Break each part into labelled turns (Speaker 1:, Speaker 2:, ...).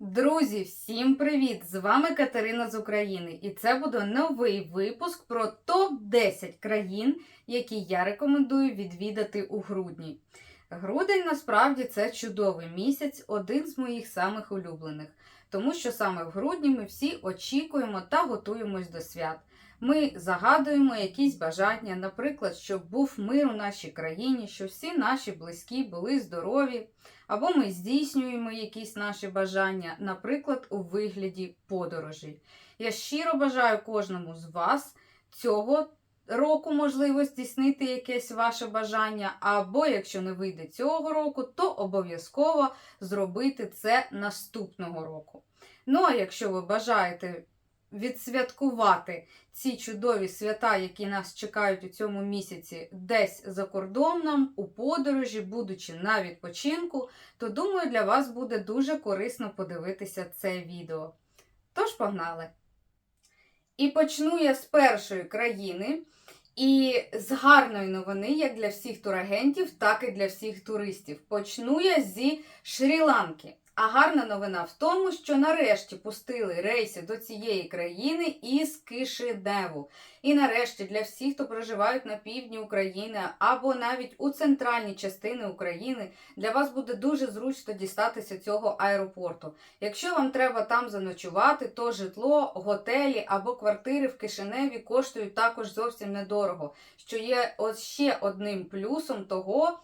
Speaker 1: Друзі, всім привіт! З вами Катерина з України, і це буде новий випуск про топ-10 країн, які я рекомендую відвідати у грудні. Грудень насправді це чудовий місяць, один з моїх самих улюблених, тому що саме в грудні ми всі очікуємо та готуємось до свят. Ми загадуємо якісь бажання, наприклад, щоб був мир у нашій країні, щоб всі наші близькі були здорові. Або ми здійснюємо якісь наші бажання, наприклад, у вигляді подорожей. Я щиро бажаю кожному з вас цього року можливо здійснити якесь ваше бажання, або якщо не вийде цього року, то обов'язково зробити це наступного року. Ну а якщо ви бажаєте відсвяткувати ці чудові свята, які нас чекають у цьому місяці, десь за кордоном, у подорожі, будучи на відпочинку, то думаю, для вас буде дуже корисно подивитися це відео. Тож погнали! І почну я з першої країни. І з гарної новини, як для всіх турагентів, так і для всіх туристів. Почну я зі Шрі-Ланки. А гарна новина в тому, що нарешті пустили рейси до цієї країни із Кишиневу. І нарешті для всіх, хто проживають на півдні України або навіть у центральній частині України, для вас буде дуже зручно дістатися цього аеропорту. Якщо вам треба там заночувати, то житло, готелі або квартири в Кишиневі коштують також зовсім недорого, що є ще одним плюсом того.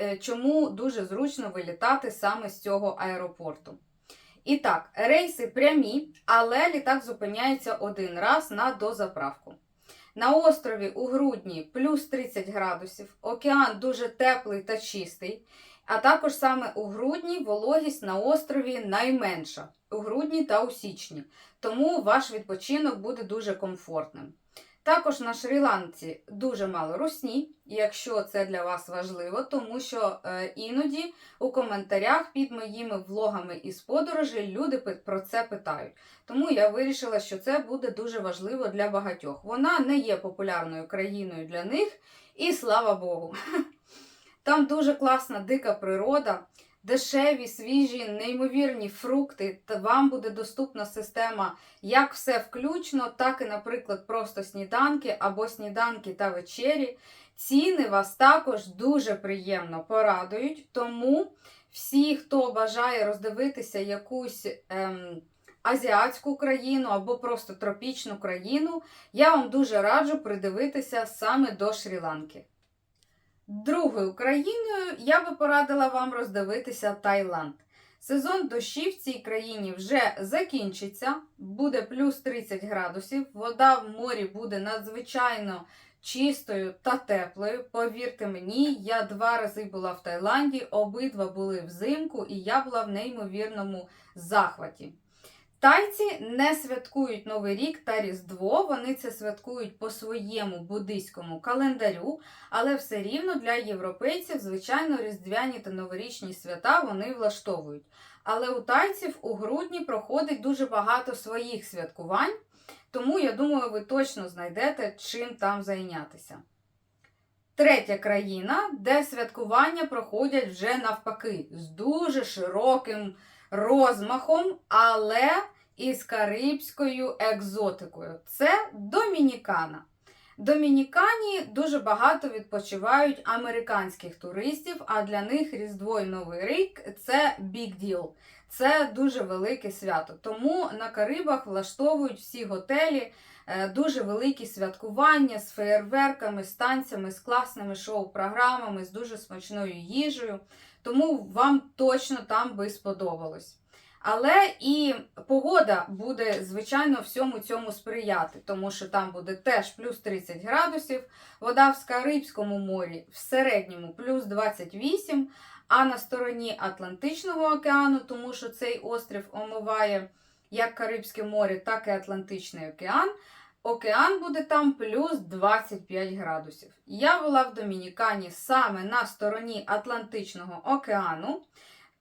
Speaker 1: Е, чому дуже зручно вилітати саме з цього аеропорту. І так, рейси прямі, але літак зупиняється один раз на дозаправку. На острові у грудні плюс 30 градусів, океан дуже теплий та чистий. А також саме у грудні вологість на острові найменша у грудні та у січні. Тому ваш відпочинок буде дуже комфортним. Також на Шрі-Ланці дуже мало русні, якщо це для вас важливо, тому що е, іноді у коментарях під моїми влогами із подорожей люди про це питають. Тому я вирішила, що це буде дуже важливо для багатьох. Вона не є популярною країною для них, і слава Богу. Там дуже класна дика природа дешеві, свіжі, неймовірні фрукти, вам буде доступна система як все включно, так і, наприклад, просто сніданки або сніданки та вечері. Ціни вас також дуже приємно порадують, тому всі, хто бажає роздивитися якусь. Ем, Азіатську країну або просто тропічну країну, я вам дуже раджу придивитися саме до Шрі-Ланки. Другою країною я би порадила вам роздивитися Таїланд. Сезон дощів в цій країні вже закінчиться, буде плюс 30 градусів. Вода в морі буде надзвичайно чистою та теплою. Повірте мені, я два рази була в Таїланді, обидва були взимку, і я була в неймовірному захваті. Тайці не святкують Новий рік та Різдво, вони це святкують по своєму буддийському календарю, але все рівно для європейців, звичайно, різдвяні та новорічні свята вони влаштовують. Але у тайців у грудні проходить дуже багато своїх святкувань, тому я думаю, ви точно знайдете чим там зайнятися. Третя країна, де святкування проходять вже навпаки, з дуже широким розмахом, але із карибською екзотикою. Це Домінікана. Домінікані дуже багато відпочивають американських туристів, а для них Різдво і Новий рік це big deal. Це дуже велике свято. Тому на Карибах влаштовують всі готелі дуже великі святкування з феєрверками, з танцями, з класними шоу-програмами, з дуже смачною їжею. Тому вам точно там би сподобалось. Але і погода буде, звичайно, всьому цьому сприяти, тому що там буде теж плюс 30 градусів, вода в Карибському морі в середньому плюс 28, а на стороні Атлантичного океану, тому що цей острів омиває як Карибське море, так і Атлантичний океан. Океан буде там плюс 25 градусів. Я була в Домінікані саме на стороні Атлантичного океану.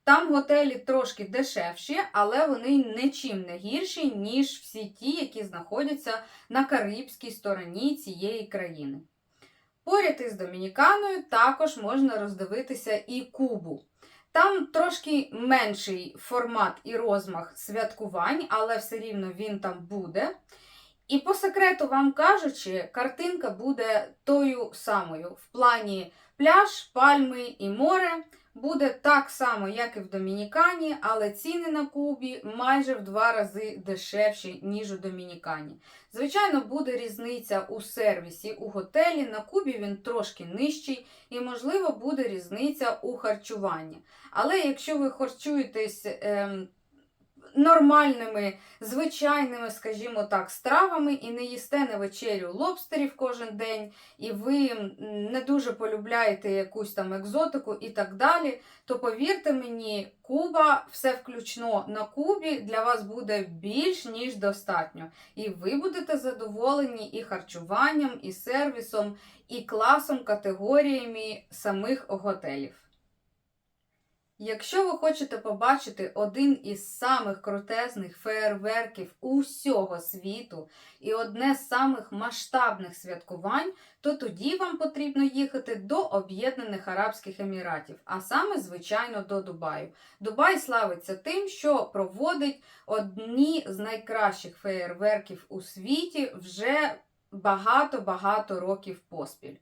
Speaker 1: Там готелі трошки дешевші, але вони нічим не гірші, ніж всі ті, які знаходяться на Карибській стороні цієї країни. Поряд із Домініканою також можна роздивитися і Кубу. Там трошки менший формат і розмах святкувань, але все рівно він там буде. І по секрету вам кажучи, картинка буде тою самою. В плані пляж, пальми і море буде так само, як і в Домінікані, але ціни на Кубі майже в два рази дешевші, ніж у Домінікані. Звичайно, буде різниця у сервісі у готелі. На Кубі він трошки нижчий, і, можливо, буде різниця у харчуванні. Але якщо ви харчуєтесь ем, нормальними, звичайними, скажімо так, стравами і не їсте на вечерю лобстерів кожен день, і ви не дуже полюбляєте якусь там екзотику і так далі, то повірте мені, Куба, все включно на Кубі для вас буде більш ніж достатньо. І ви будете задоволені і харчуванням, і сервісом, і класом, категоріями самих готелів. Якщо ви хочете побачити один із самих крутезних феєрверків усього світу і одне з самих масштабних святкувань, то тоді вам потрібно їхати до Об'єднаних Арабських Еміратів, а саме, звичайно, до Дубаю. Дубай славиться тим, що проводить одні з найкращих феєрверків у світі вже багато-багато років поспіль.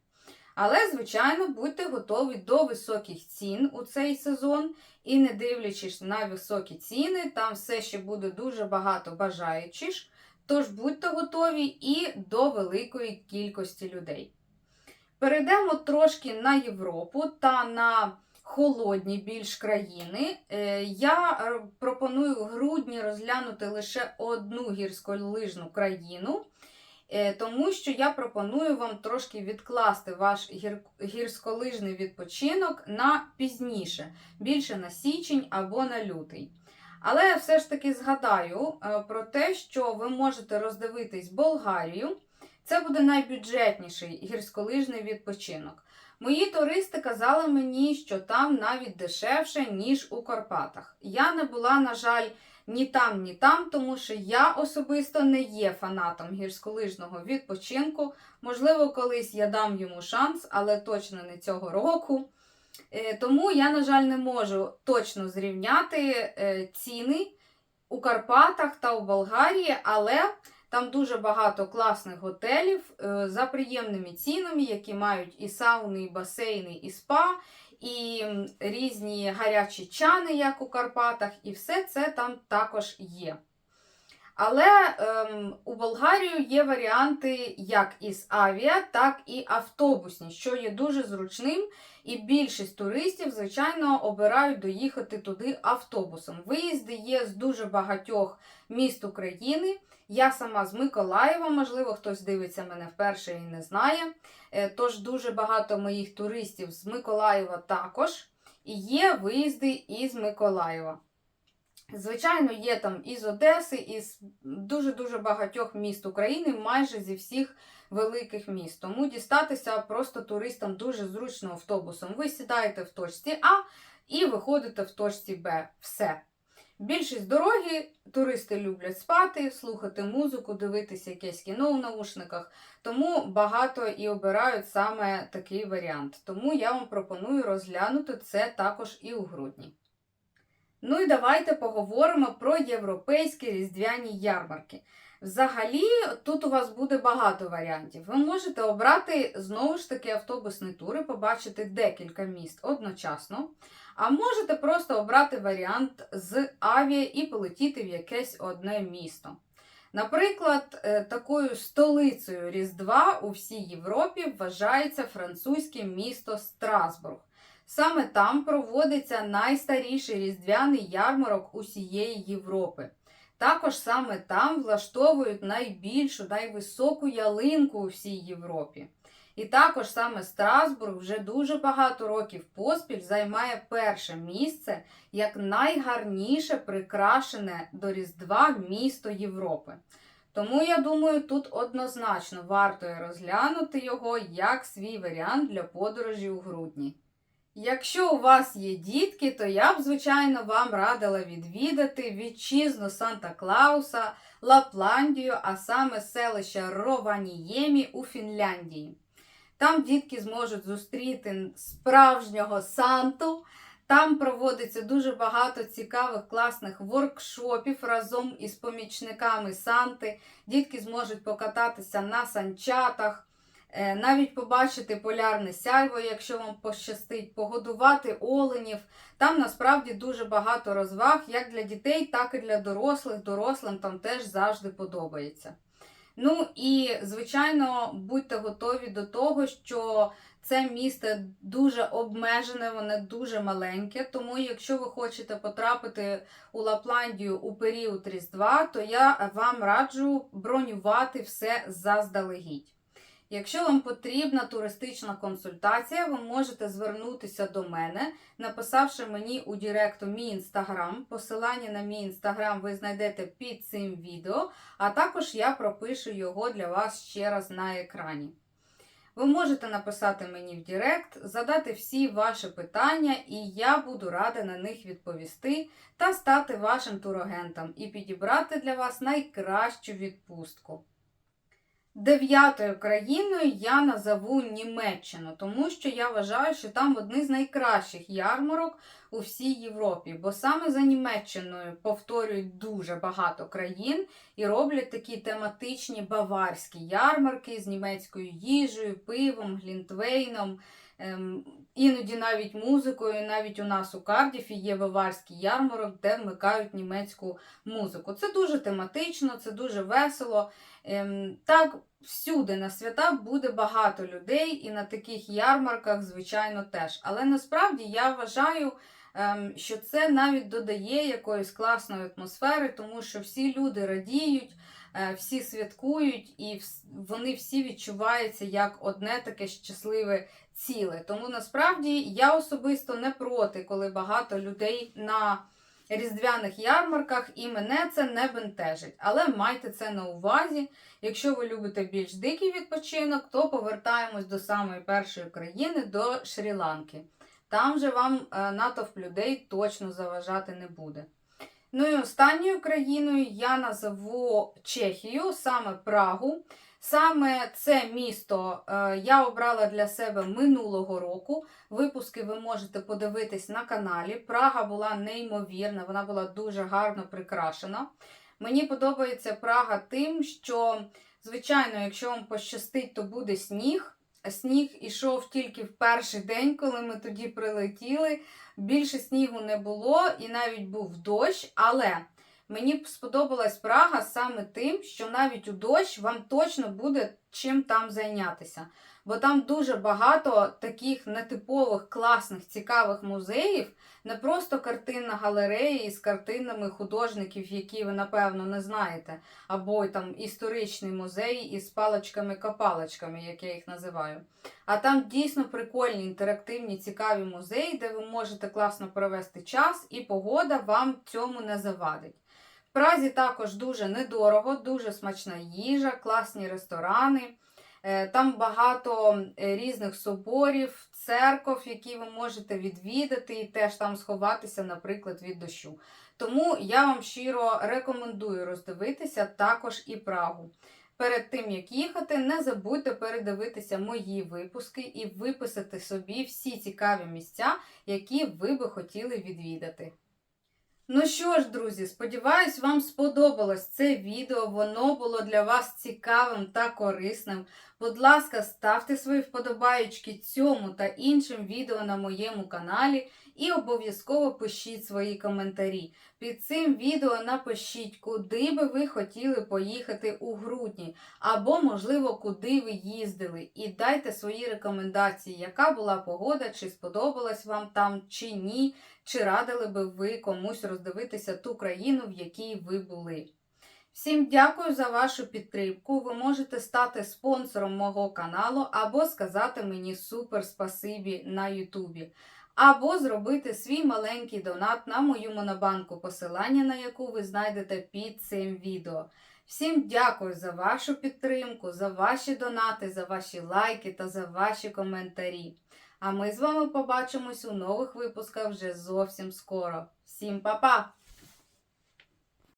Speaker 1: Але, звичайно, будьте готові до високих цін у цей сезон. І не дивлячись на високі ціни, там все ще буде дуже багато бажаючих. Тож будьте готові і до великої кількості людей. Перейдемо трошки на Європу та на холодні більш країни. Е, Я е, пропоную грудні розглянути лише одну гірськолижну країну. Е, Тому що я пропоную вам трошки відкласти ваш гір... гірськолижний відпочинок на пізніше, більше на січень або на лютий. Але все ж таки згадаю е, про те, що ви можете роздивитись Болгарію. Це буде найбюджетніший гірськолижний відпочинок. Мої туристи казали мені, що там навіть дешевше, ніж у Карпатах. Я не була, на жаль, ні там, ні там, тому що я особисто не є фанатом гірськолижного відпочинку. Можливо, колись я дам йому шанс, але точно не цього року. Е, Тому я, на жаль, не можу точно зрівняти е, ціни у Карпатах та у Болгарії, але там дуже багато класних готелів е, за приємними цінами, які мають і сауни, і басейни, і спа, і різні гарячі чани, як у Карпатах, і все це там також є. Але ем, у Болгарію є варіанти як із авіа, так і автобусні, що є дуже зручним. І більшість туристів, звичайно, обирають доїхати туди автобусом. Виїзди є з дуже багатьох міст України. Я сама з Миколаєва, можливо, хтось дивиться мене вперше і не знає. Е, Тож дуже багато моїх туристів з Миколаєва також. І є виїзди із Миколаєва. Звичайно, є там із Одеси, із дуже-дуже багатьох міст України, майже зі всіх великих міст. Тому дістатися просто туристам дуже зручно автобусом. Ви сідаєте в точці А і виходите в точці Б. Все. Більшість дороги туристи люблять спати, слухати музику, дивитися якесь кіно в наушниках, тому багато і обирають саме такий варіант. Тому я вам пропоную розглянути це також і у грудні. Ну і давайте поговоримо про європейські різдвяні ярмарки. Взагалі, тут у вас буде багато варіантів. Ви можете обрати знову ж таки автобусні тури, побачити декілька міст одночасно. А можете просто обрати варіант з авіа і полетіти в якесь одне місто. Наприклад, е, такою столицею Різдва у всій Європі вважається французьке місто Страсбург. Саме там проводиться найстаріший різдвяний ярмарок усієї Європи. Також саме там влаштовують найбільшу, найвисоку ялинку у всій Європі. І також саме Страсбург вже дуже багато років поспіль займає перше місце як найгарніше прикрашене до Різдва місто Європи. Тому я думаю, тут однозначно варто розглянути його як свій варіант для подорожі у грудні. Якщо у вас є дітки, то я б, звичайно, вам радила відвідати вітчизну Санта-Клауса, Лапландію, а саме селище Рованіємі у Фінляндії. Там дітки зможуть зустріти справжнього Санту Там проводиться дуже багато цікавих класних воркшопів разом із помічниками Санти. Дітки зможуть покататися на санчатах, навіть побачити полярне сяйво, якщо вам пощастить, погодувати оленів. Там насправді дуже багато розваг як для дітей, так і для дорослих. Дорослим там теж завжди подобається. Ну і, звичайно, будьте готові до того, що це місто дуже обмежене, воно дуже маленьке. Тому, якщо ви хочете потрапити у Лапландію у період Різдва, то я вам раджу бронювати все заздалегідь. Якщо вам потрібна туристична консультація, ви можете звернутися до мене, написавши мені у Директу мій інстаграм. Посилання на мій інстаграм ви знайдете під цим відео, а також я пропишу його для вас ще раз на екрані. Ви можете написати мені в Директ, задати всі ваші питання, і я буду рада на них відповісти та стати вашим турагентом і підібрати для вас найкращу відпустку. Дев'ятою країною я назову Німеччину, тому що я вважаю, що там одні з найкращих ярмарок у всій Європі, бо саме за Німеччиною повторюють дуже багато країн і роблять такі тематичні баварські ярмарки з німецькою їжею, пивом, глінтвейном. Ем, іноді навіть музикою, навіть у нас у Кардіфі є баварський ярмарок, де вмикають німецьку музику. Це дуже тематично, це дуже весело. Ем, так, всюди на свята буде багато людей, і на таких ярмарках, звичайно, теж. Але насправді я вважаю, ем, що це навіть додає якоїсь класної атмосфери, тому що всі люди радіють. е, Всі святкують і вони всі відчуваються як одне таке щасливе ціле. Тому насправді я особисто не проти, коли багато людей на різдвяних ярмарках, і мене це не бентежить. Але майте це на увазі. Якщо ви любите більш дикий відпочинок, то повертаємось до самої першої країни, до Шрі-Ланки. Там же вам е, натовп людей точно заважати не буде. Ну і останньою країною я назову Чехію, саме Прагу. Саме це місто е, я обрала для себе минулого року. Випуски ви можете подивитись на каналі. Прага була неймовірна, вона була дуже гарно прикрашена. Мені подобається Прага тим, що, звичайно, якщо вам пощастить, то буде сніг. Сніг ішов тільки в перший день, коли ми тоді прилетіли. Більше снігу не було і навіть був дощ, але мені сподобалась Прага саме тим, що навіть у дощ вам точно буде чим там зайнятися. Бо там дуже багато таких нетипових, класних, цікавих музеїв, не просто картинна галерея із картинами художників, які ви, напевно, не знаєте, або там історичний музей із паличками-копалочками, як я їх називаю. А там дійсно прикольні, інтерактивні, цікаві музеї, де ви можете класно провести час, і погода вам цьому не завадить. Празі також дуже недорого, дуже смачна їжа, класні ресторани. Е, Там багато е, різних соборів, церков, які ви можете відвідати, і теж там сховатися, наприклад, від дощу. Тому я вам щиро рекомендую роздивитися також і Прагу. Перед тим, як їхати, не забудьте передивитися мої випуски і виписати собі всі цікаві місця, які ви би хотіли відвідати. Ну що ж, друзі, сподіваюсь, вам сподобалось це відео. Воно було для вас цікавим та корисним. Будь ласка, ставте свої вподобаючки цьому та іншим відео на моєму каналі і обов'язково пишіть свої коментарі. Під цим відео напишіть, куди би ви хотіли поїхати у грудні, або, можливо, куди ви їздили. І дайте свої рекомендації, яка була погода, чи сподобалась вам там, чи ні, чи радили би ви комусь роздивитися ту країну, в якій ви були. Всім дякую за вашу підтримку. Ви можете стати спонсором мого каналу або сказати мені супер спасибі на Ютубі. Або зробити свій маленький донат на мою монобанку, посилання на яку ви знайдете під цим відео. Всім дякую за вашу підтримку, за ваші донати, за ваші лайки та за ваші коментарі. А ми з вами побачимось у нових випусках вже зовсім скоро. Всім па-па!